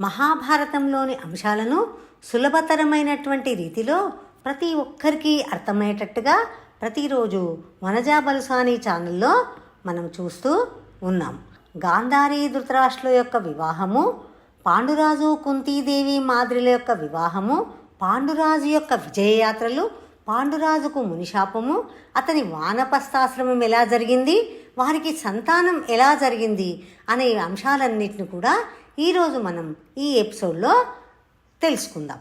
మహాభారతంలోని అంశాలను సులభతరమైనటువంటి రీతిలో ప్రతి ఒక్కరికి అర్థమయ్యేటట్టుగా ప్రతిరోజు వనజా బలుసాని ఛానల్లో మనం చూస్తూ ఉన్నాం. గాంధారి ధృతరాష్ట్రుల యొక్క వివాహము పాండురాజు కుంతీదేవి మాద్రిల యొక్క వివాహము పాండురాజు యొక్క విజయయాత్రలు పాండురాజుకు మునిశాపము అతని వానపస్తాశ్రమం ఎలా జరిగింది వారికి సంతానం ఎలా జరిగింది అనే అంశాలన్నిటిని కూడా ఈరోజు మనం ఈ ఎపిసోడ్లో తెలుసుకుందాం.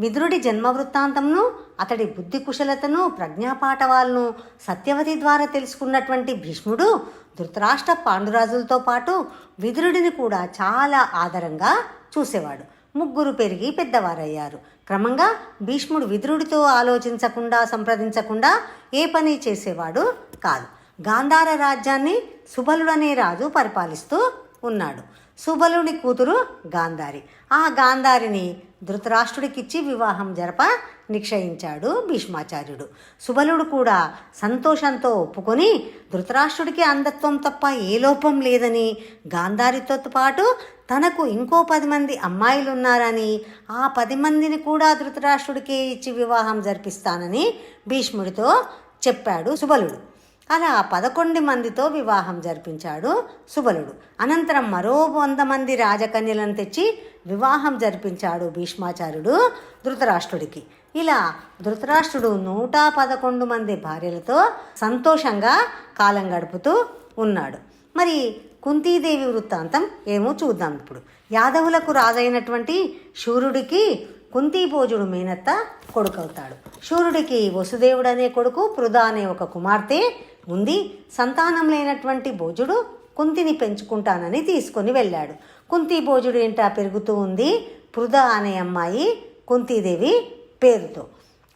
విదురుడి జన్మ వృత్తాంతంను అతడి బుద్ధి కుశలతను ప్రజ్ఞాపాఠవాలను సత్యవతి ద్వారా తెలుసుకున్నటువంటి భీష్ముడు ధృతరాష్ట్ర పాండురాజులతో పాటు విదురుడిని కూడా చాలా ఆదరంగా చూసేవాడు. ముగ్గురు పెరిగి పెద్దవారయ్యారు. క్రమంగా భీష్ముడు విదురుడితో ఆలోచించకుండా సంప్రదించకుండా ఏ పని చేసేవాడు కాదు. గాంధార రాజ్యాన్ని సుబలుడనే రాజు పరిపాలిస్తూ ఉన్నాడు. సుబలుని కూతురు గాంధారి. ఆ గాంధారిని ధృతరాష్ట్రుడికిచ్చి వివాహం జరప నిక్షయించాడు భీష్మాచార్యుడు. సుబలుడు కూడా సంతోషంతో ఒప్పుకొని ధృతరాష్ట్రుడికి అంధత్వం తప్ప ఏ లోపం లేదని గాంధారితో పాటు తనకు ఇంకో పది మంది అమ్మాయిలు ఉన్నారని ఆ పది మందిని కూడా ధృతరాష్ట్రుడికే ఇచ్చి వివాహం జరిపిస్తానని భీష్ముడితో చెప్పాడు సుబలుడు. అలా పదకొండు మందితో వివాహం జరిపించాడు సుబలుడు. అనంతరం మరో వంద మంది రాజకన్యలను తెచ్చి వివాహం జరిపించాడు భీష్మాచార్యుడు ధృతరాష్ట్రుడికి. ఇలా ధృతరాష్ట్రుడు నూట పదకొండు మంది భార్యలతో సంతోషంగా కాలం గడుపుతూ ఉన్నాడు. మరి కుంతీదేవి వృత్తాంతం ఏమో చూద్దాం ఇప్పుడు. యాదవులకు రాజైనటువంటి శూరుడికి కుంతీభోజుడు మేనత్త కొడుకవుతాడు. శూరుడికి వసుదేవుడు అనే కొడుకు పృథా అనే ఒక కుమార్తె ఉంది. సంతానం లేనటువంటి భోజుడు కుంతిని పెంచుకుంటానని తీసుకొని వెళ్ళాడు. కుంతి భోజుడు ఏంటా పెరుగుతూ ఉంది. పృథ అనే అమ్మాయి కుంతీదేవి పేరుతో.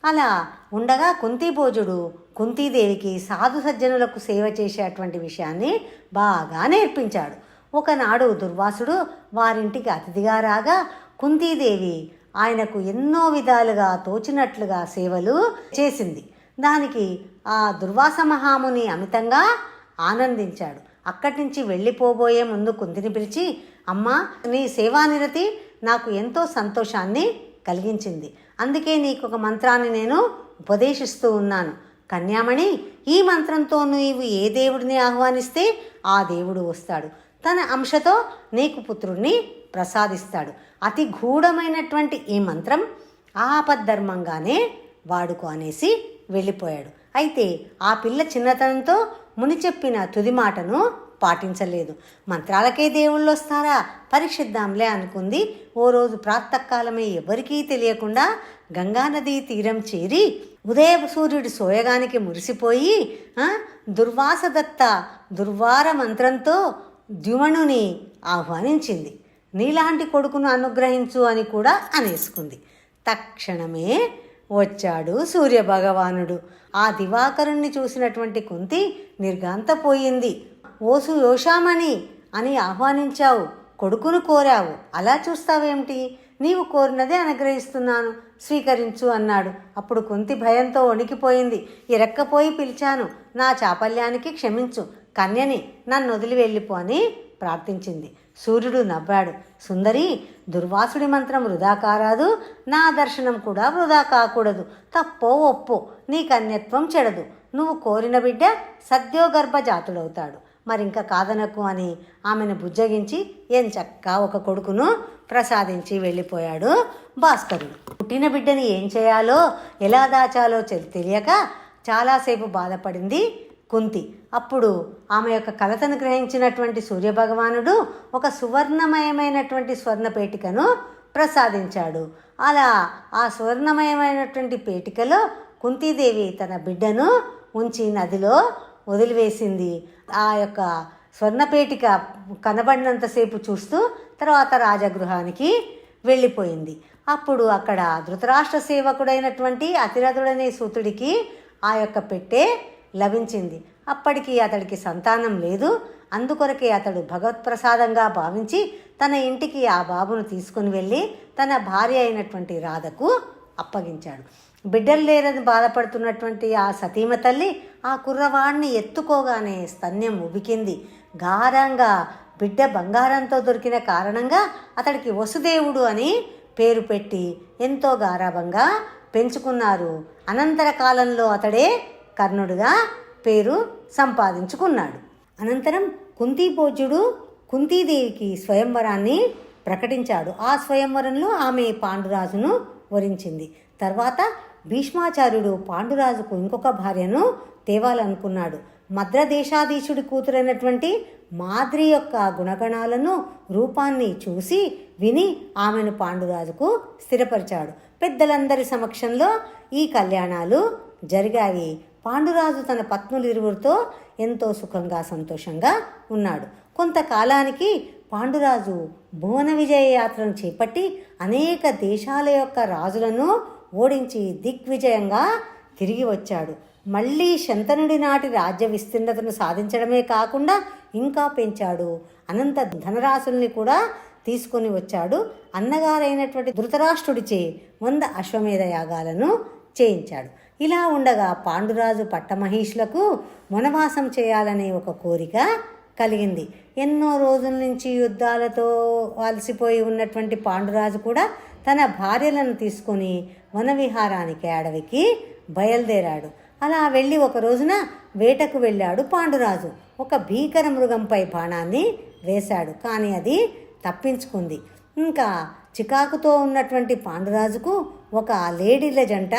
అలా ఉండగా కుంతిభోజుడు కుంతీదేవికి సాధు సజ్జనులకు సేవ చేసేటువంటి విషయాన్ని బాగా నేర్పించాడు. ఒకనాడు దుర్వాసుడు వారింటికి అతిథిగా రాగా కుంతీదేవి ఆయనకు ఎన్నో విధాలుగా తోచినట్లుగా సేవలు చేసింది. దానికి ఆ దుర్వాస మహాముని అమితంగా ఆనందించాడు. అక్కడి నుంచి వెళ్ళిపోబోయే ముందు కుంతిని పిలిచి అమ్మా నీ సేవానిరతి నాకు ఎంతో సంతోషాన్ని కలిగించింది. అందుకే నీకు ఒక మంత్రాన్ని నేను ఉపదేశిస్తూ ఉన్నాను. కన్యామణి ఈ మంత్రంతో నీవు ఏ దేవుడిని ఆహ్వానిస్తే ఆ దేవుడు వస్తాడు. తన అంశతో నీకు పుత్రుణ్ణి ప్రసాదిస్తాడు. అతి గూఢమైనటువంటి ఈ మంత్రం ఆపద్ధర్మంగానే వాడుకో అనేసి వెళ్ళిపోయాడు. అయితే ఆ పిల్ల చిన్నతనంతో ముని చెప్పిన తుది మాటను పాటించలేదు. మంత్రాలకే దేవుళ్ళు వస్తారా? పరీక్షిద్దాంలే అనుకుంది. ఓ రోజు ప్రాతకాలమే ఎవరికీ తెలియకుండా గంగానదీ తీరం చేరి ఉదయ సూర్యుడి సోయగానికి మురిసిపోయి దుర్వాసదత్త దుర్వార మంత్రంతో ద్యుమణుని ఆహ్వానించింది. నీలాంటి కొడుకును అనుగ్రహించు అని కూడా అనేసుకుంది. తక్షణమే వచ్చాడు సూర్యభగవానుడు. ఆ దివాకరుణ్ణి చూసినటువంటి కుంతి నిర్గాంతపోయింది ఓసు యోషామణి! అని ఆహ్వానించావు. కొడుకును కోరావు. అలా చూస్తావేమిటి? నీవు కోరినదే అనుగ్రహిస్తున్నాను. స్వీకరించు అన్నాడు. అప్పుడు కుంతి భయంతో వణికిపోయింది. ఇరక్కపోయి పిలిచాను. నా చాపల్యానికి క్షమించు. కన్యని నన్ను వదిలి వెళ్ళిపో అని ప్రార్థించింది. సూర్యుడు నవ్వాడు. సుందరి దుర్వాసుడి మంత్రం వృధా కారాదు నా దర్శనం కూడా వృధా కాకూడదు. తప్పో ఒప్పో నీ కన్యత్వం చెడదు. నువ్వు కోరిన బిడ్డ సద్యోగర్భ జాతుడవుతాడు మరింక కాదనకు అని ఆమెను బుజ్జగించి ఎంచక్కా ఒక కొడుకును? ప్రసాదించి వెళ్ళిపోయాడు భాస్కరుడు. పుట్టిన బిడ్డని ఏం చేయాలో ఎలా దాచాలో తెలియక చాలాసేపు బాధపడింది కుంతి. అప్పుడు ఆమె యొక్క కలతను గ్రహించినటువంటి సూర్యభగవానుడు ఒక సువర్ణమయమైనటువంటి స్వర్ణపేటికను ప్రసాదించాడు. అలా ఆ స్వర్ణమయమైనటువంటి పేటికలో కుంతీదేవి తన బిడ్డను ఉంచి నదిలో వదిలివేసింది. ఆ యొక్క స్వర్ణపేటిక కనబడినంతసేపు చూస్తూ తర్వాత రాజగృహానికి వెళ్ళిపోయింది. అప్పుడు అక్కడ ధృతరాష్ట్ర సేవకుడైనటువంటి అతిరథుడనే సూతుడికి ఆ యొక్క పెట్టె లభించింది. అప్పటికి అతడికి సంతానం లేదు. అందుకొరకే అతడు భగవత్ప్రసాదంగా భావించి తన ఇంటికి ఆ బాబును తీసుకుని వెళ్ళి తన భార్య అయినటువంటి రాధకు అప్పగించాడు. బిడ్డలు లేరని బాధపడుతున్నటువంటి ఆ సతీమ తల్లి ఆ కుర్రవాడిని ఎత్తుకోగానే స్తన్యం ఉబికింది. గారంగా బిడ్డ బంగారంతో దొరికిన కారణంగా అతడికి వసుదేవుడు అని పేరు పెట్టి ఎంతో గారాభంగా పెంచుకున్నారు. అనంతర కాలంలో అతడే కర్ణుడుగా పేరు సంపాదించుకున్నాడు. అనంతరం కుంతిభోజుడు కుంతీదేవికి స్వయంవరాన్ని ప్రకటించాడు. ఆ స్వయంవరంలో ఆమె పాండురాజును వరించింది. తర్వాత భీష్మాచార్యుడు పాండురాజుకు ఇంకొక భార్యను తేవాలనుకున్నాడు. మద్రదేశాధీశుడి కూతురైనటువంటి మాద్రి యొక్క గుణగణాలను రూపాన్ని చూసి విని ఆమెను పాండురాజుకు స్థిరపరిచాడు. పెద్దలందరి సమక్షంలో ఈ కళ్యాణాలు జరిగాయి. పాండురాజు తన పత్నులిరువురితో ఎంతో సుఖంగా సంతోషంగా ఉన్నాడు. కొంతకాలానికి పాండురాజు భువన విజయ యాత్రను చేపట్టి అనేక దేశాల యొక్క రాజులను ఓడించి దిగ్విజయంగా తిరిగి వచ్చాడు. మళ్ళీ శంతనుడి నాటి రాజ్య విస్తీర్ణతను సాధించడమే కాకుండా ఇంకా పెంచాడు. అనంత ధనరాశుల్ని కూడా తీసుకొని వచ్చాడు. అన్నగారైనటువంటి ధృతరాష్ట్రుడిచే వంద అశ్వమేధ యాగాలను చేయించాడు ఇలా ఉండగా పాండురాజు పట్టమహేష్లకు వనవాసం చేయాలనే ఒక కోరిక కలిగింది. ఎన్నో రోజుల నుంచి యుద్ధాలతో అలసిపోయి ఉన్నటువంటి పాండురాజు కూడా తన భార్యలను తీసుకొని వనవిహారానికి అడవికి బయలుదేరాడు. అలా వెళ్ళి ఒక రోజున వేటకు వెళ్ళాడు పాండురాజు. ఒక భీకర మృగంపై బాణాన్ని వేశాడు. కానీ అది తప్పించుకుంది. ఇంకా చికాకుతో ఉన్నటువంటి పాండురాజుకు ఒక లేడీల జంట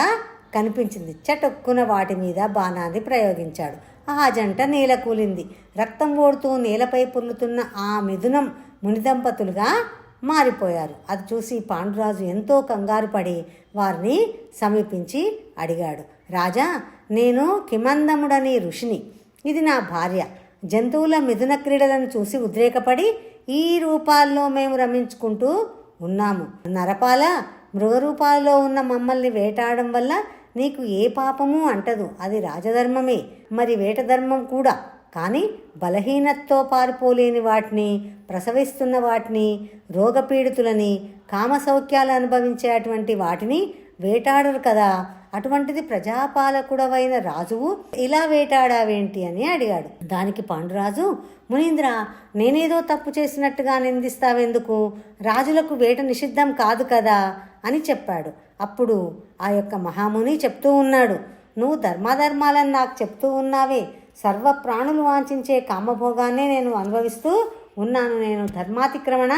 కనిపించింది. చటుక్కున వాటి మీద బాణాన్ని ప్రయోగించాడు. ఆ జంట నేల కూలింది. రక్తం ఓడుతూ నేలపై పొర్లుతున్న ఆ మిథునం మునిదంపతులుగా మారిపోయారు. అది చూసి పాండురాజు ఎంతో కంగారు పడి వారిని సమీపించి అడిగాడు. రాజా నేను కిమందముడని ఋషిని. ఇది నా భార్య. జంతువుల మిథున క్రీడలను చూసి ఉద్రేకపడి ఈ రూపాల్లో మేము రమించుకుంటూ ఉన్నాము. నరపాల మృగరూపాలలో ఉన్న మమ్మల్ని వేటాడడం వల్ల నీకు ఏ పాపము అంటదు. అది రాజధర్మమే. మరి వేటధర్మం కూడా. కానీ బలహీనతతో పారిపోలేని వాటిని ప్రసవిస్తున్న వాటిని రోగపీడితులని కామసౌఖ్యాలు అనుభవించేటువంటి వాటిని వేటాడరు కదా. అటువంటిది ప్రజాపాలకుడవైన రాజువు ఇలా వేటాడావేంటి అని అడిగాడు. దానికి పాండురాజు మునీంద్ర నేనేదో తప్పు చేసినట్టుగా నిందిస్తావెందుకు? రాజులకు వేట నిషిద్ధం కాదు కదా. అని చెప్పాడు. అప్పుడు ఆ యొక్క మహాముని చెప్తూ ఉన్నాడు నువ్వు ధర్మాధర్మాలను నాకు చెప్తూ ఉన్నావే. సర్వ ప్రాణులు వాంఛించే కామభోగాన్నే నేను అనుభవిస్తూ ఉన్నాను. నేను ధర్మాతిక్రమణ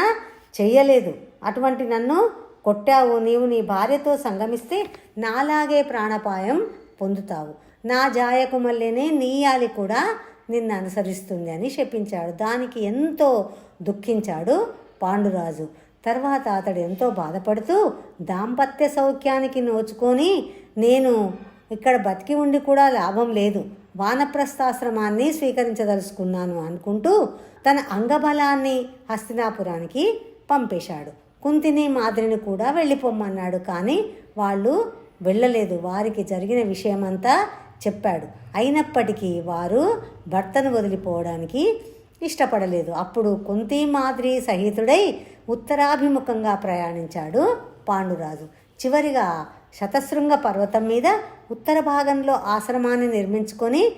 చెయ్యలేదు. అటువంటి నన్ను కొట్టావు. నీవు నీ భార్యతో సంగమిస్తే నాలాగే ప్రాణపాయం పొందుతావు. నా జాయకు మళ్ళీనే నీయాలి కూడా నిన్ను అనుసరిస్తుంది అని శపించాడు దానికి ఎంతో దుఃఖించాడు పాండురాజు. తర్వాత అతడు ఎంతో బాధపడుతూ దాంపత్య సౌఖ్యానికి నోచుకొని నేను ఇక్కడ బతికి ఉండి కూడా లాభం లేదు. వానప్రస్థాశ్రమాన్ని స్వీకరించదలుచుకున్నాను అనుకుంటూ తన అంగబలాన్ని హస్తినాపురానికి పంపేశాడు. కుంతిని మాదిరిని కూడా వెళ్ళిపోమ్మన్నాడు. కానీ వాళ్ళు వెళ్ళలేదు. వారికి జరిగిన విషయమంతా చెప్పాడు. అయినప్పటికీ వారు భర్తను వదిలిపోవడానికి ఇష్టపడలేదు. అప్పుడు కుంతి మాదిరి సహితుడై ఉత్తరాభిముఖంగా ప్రయాణించాడు పాండురాజు. చివరిగా శతశృంగ పర్వతం మీద ఉత్తర భాగంలో ఆశ్రమాన్ని నిర్మించుకొని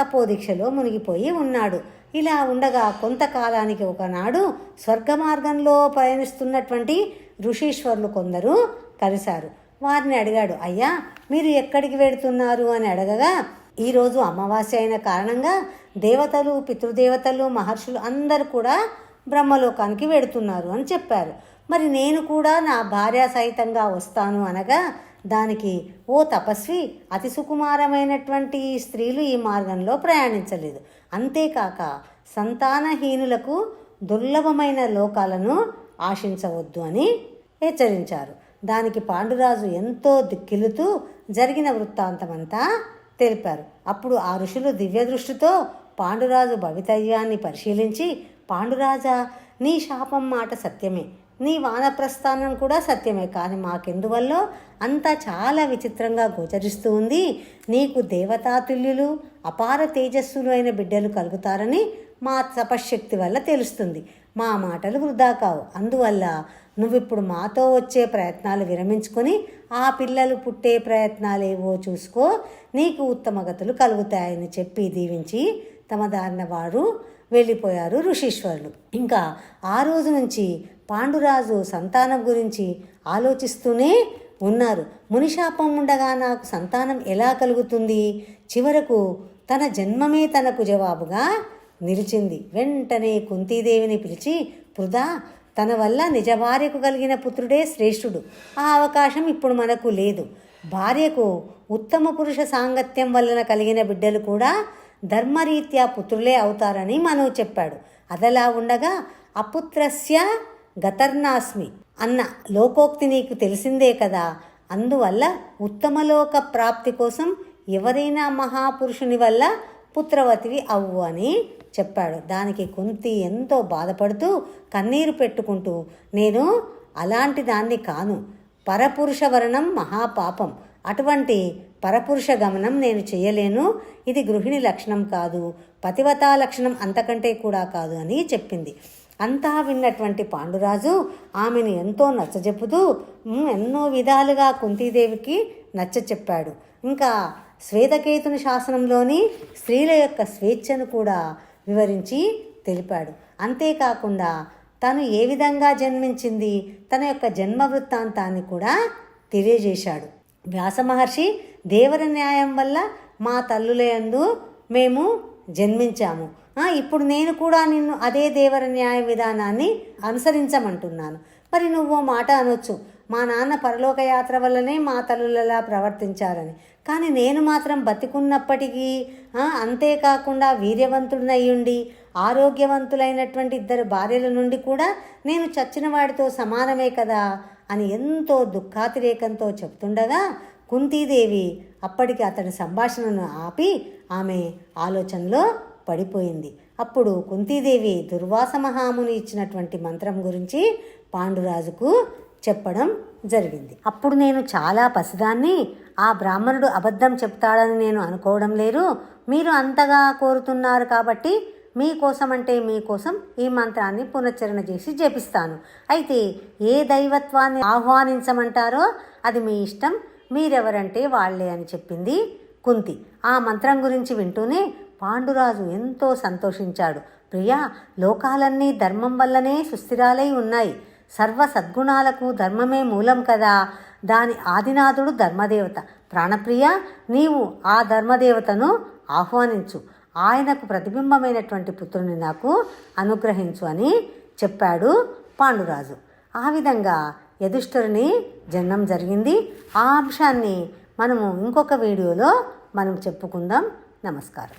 తపోదీక్షలో మునిగిపోయి ఉన్నాడు. ఇలా ఉండగా కొంతకాలానికి ఒకనాడు స్వర్గ మార్గంలో ప్రయాణిస్తున్నటువంటి ఋషీశ్వరులు కొందరు కలిశారు. వారిని అడిగాడు అయ్యా మీరు ఎక్కడికి వెడుతున్నారు అని అడగగా ఈరోజు అమావాస్య అయిన కారణంగా దేవతలు పితృదేవతలు మహర్షులు అందరూ కూడా బ్రహ్మలోకానికి వెడుతున్నారు అని చెప్పారు. మరి నేను కూడా నా భార్య సహితంగా వస్తాను అనగా దానికి ఓ తపస్వి అతి సుకుమారమైనటువంటి స్త్రీలు ఈ మార్గంలో ప్రయాణించలేదు. అంతేకాక సంతానహీనులకు దుర్లభమైన లోకాలను ఆశించవద్దు అని హెచ్చరించారు. దానికి పాండురాజు ఎంతో దిక్కిలుతూ జరిగిన వృత్తాంతమంతా తెలిపారు. అప్పుడు ఆ ఋషులు దివ్య దృష్టితో పాండురాజు భవితవ్యాన్ని పరిశీలించి పాండురాజా నీ శాపం మాట సత్యమే. నీ వానప్రస్థానం కూడా సత్యమే. కానీ మాకెందువల్ల? అంతా చాలా విచిత్రంగా గోచరిస్తూ ఉంది. నీకు దేవతాతుల్యులు అపార తేజస్సులు అయిన బిడ్డలు కలుగుతారని మా తపశ్శక్తి వల్ల తెలుస్తుంది. మా మాటలు వృధా కావు. అందువల్ల నువ్విప్పుడు మాతో వచ్చే ప్రయత్నాలు విరమించుకొని ఆ పిల్లలు పుట్టే ప్రయత్నాలేవో చూసుకో. నీకు ఉత్తమగతులు కలుగుతాయని చెప్పి దీవించి తమ దారిన వారు వెళ్ళిపోయారు ఋషీశ్వరులు. ఇంకా ఆ రోజు నుంచి పాండురాజు సంతానం గురించి ఆలోచిస్తూనే ఉన్నారు. మునిశాపం ఉండగా నాకు సంతానం ఎలా కలుగుతుంది? చివరకు తన జన్మమే తనకు జవాబుగా నిలిచింది. వెంటనే కుంతీదేవిని పిలిచి పృథా తన వల్ల నిజ భార్యకు కలిగిన పుత్రుడే శ్రేష్ఠుడు. ఆ అవకాశం ఇప్పుడు మనకు లేదు. భార్యకు ఉత్తమ పురుష సాంగత్యం వలన కలిగిన బిడ్డలు కూడా ధర్మరీత్యా పుత్రులే అవుతారని మనవు చెప్పాడు. అదలా ఉండగా అపుత్రస్య గతర్నాస్మి అన్న లోకోక్తి నీకు తెలిసిందే కదా. అందువల్ల ఉత్తమలోక ప్రాప్తి కోసం ఎవరైనా మహాపురుషుని వల్ల పుత్రవతివి అవ్వు అని చెప్పాడు. దానికి కుంతి ఎంతో బాధపడుతూ కన్నీరు పెట్టుకుంటూ నేను అలాంటి దాన్ని కాను. పరపురుష వరణం మహాపాపం. అటువంటి పరపురుష గమనం నేను చేయలేను. ఇది గృహిణి లక్షణం కాదు. పతివతా లక్షణం అంతకంటే కూడా కాదు అని చెప్పింది. అంతా విన్నటువంటి పాండురాజు ఆమెను ఎంతో నచ్చజెప్పుతూ ఎన్నో విధాలుగా కుంతీదేవికి నచ్చ చెప్పాడు. ఇంకా శ్వేతకేతుని శాసనంలోని స్త్రీల యొక్క స్వేచ్ఛను కూడా వివరించి తెలిపాడు. అంతేకాకుండా తను ఏ విధంగా జన్మించింది తన యొక్క జన్మ వృత్తాంతాన్ని కూడా తెలియజేశాడు. వ్యాస మహర్షి దేవర న్యాయం వల్ల మా తల్లులయందు మేము జన్మించాము. ఇప్పుడు నేను కూడా నిన్ను అదే దేవర న్యాయ విధానాన్ని అనుసరించమంటున్నాను. మరి నువ్వు మాట అనొచ్చు. మా నాన్న పరలోక యాత్ర వల్లనే మా తల్లులలా ప్రవర్తించారని. కానీ నేను మాత్రం బతికున్నప్పటికీ అంతేకాకుండా వీర్యవంతుడినయ్యుండి ఆరోగ్యవంతులైనటువంటి ఇద్దరు భార్యల నుండి కూడా నేను చచ్చిన వాడితో సమానమే కదా అని ఎంతో దుఃఖాతిరేకంతో చెప్తుండగా కుంతీదేవి అప్పటికి అతని సంభాషణను ఆపి ఆమె ఆలోచనలో పడిపోయింది. అప్పుడు కుంతీదేవి దుర్వాస మహాముని ఇచ్చినటువంటి మంత్రం గురించి పాండురాజుకు చెప్పడం జరిగింది. అప్పుడు నేను చాలా పసిదాన్ని ఆ బ్రాహ్మణుడు అబద్ధం చెప్తాడని నేను అనుకోవడం లేదు. మీరు అంతగా కోరుతున్నారు కాబట్టి మీకోసం అంటే మీకోసం ఈ మంత్రాన్ని పునశ్చరణ చేసి జపిస్తాను. అయితే ఏ దైవత్వాన్ని ఆహ్వానించమంటారో అది మీ ఇష్టం. మీరెవరంటే వాళ్ళే అని చెప్పింది కుంతి. ఆ మంత్రం గురించి వింటూనే పాండురాజు ఎంతో సంతోషించాడు. ప్రియా లోకాలన్నీ ధర్మం వల్లనే సుస్థిరాలై ఉన్నాయి. సర్వ సద్గుణాలకు ధర్మమే మూలం కదా. దాని ఆదినాథుడు ధర్మదేవత. ప్రాణప్రియ నీవు ఆ ధర్మదేవతను ఆహ్వానించు. ఆయనకు ప్రతిబింబమైనటువంటి పుత్రుని నాకు అనుగ్రహించు అని చెప్పాడు పాండురాజు. ఆ విధంగా యధిష్ఠురిని జన్మం జరిగింది. ఆ అంశాన్ని మనము ఇంకొక వీడియోలో మనం చెప్పుకుందాం. నమస్కారం.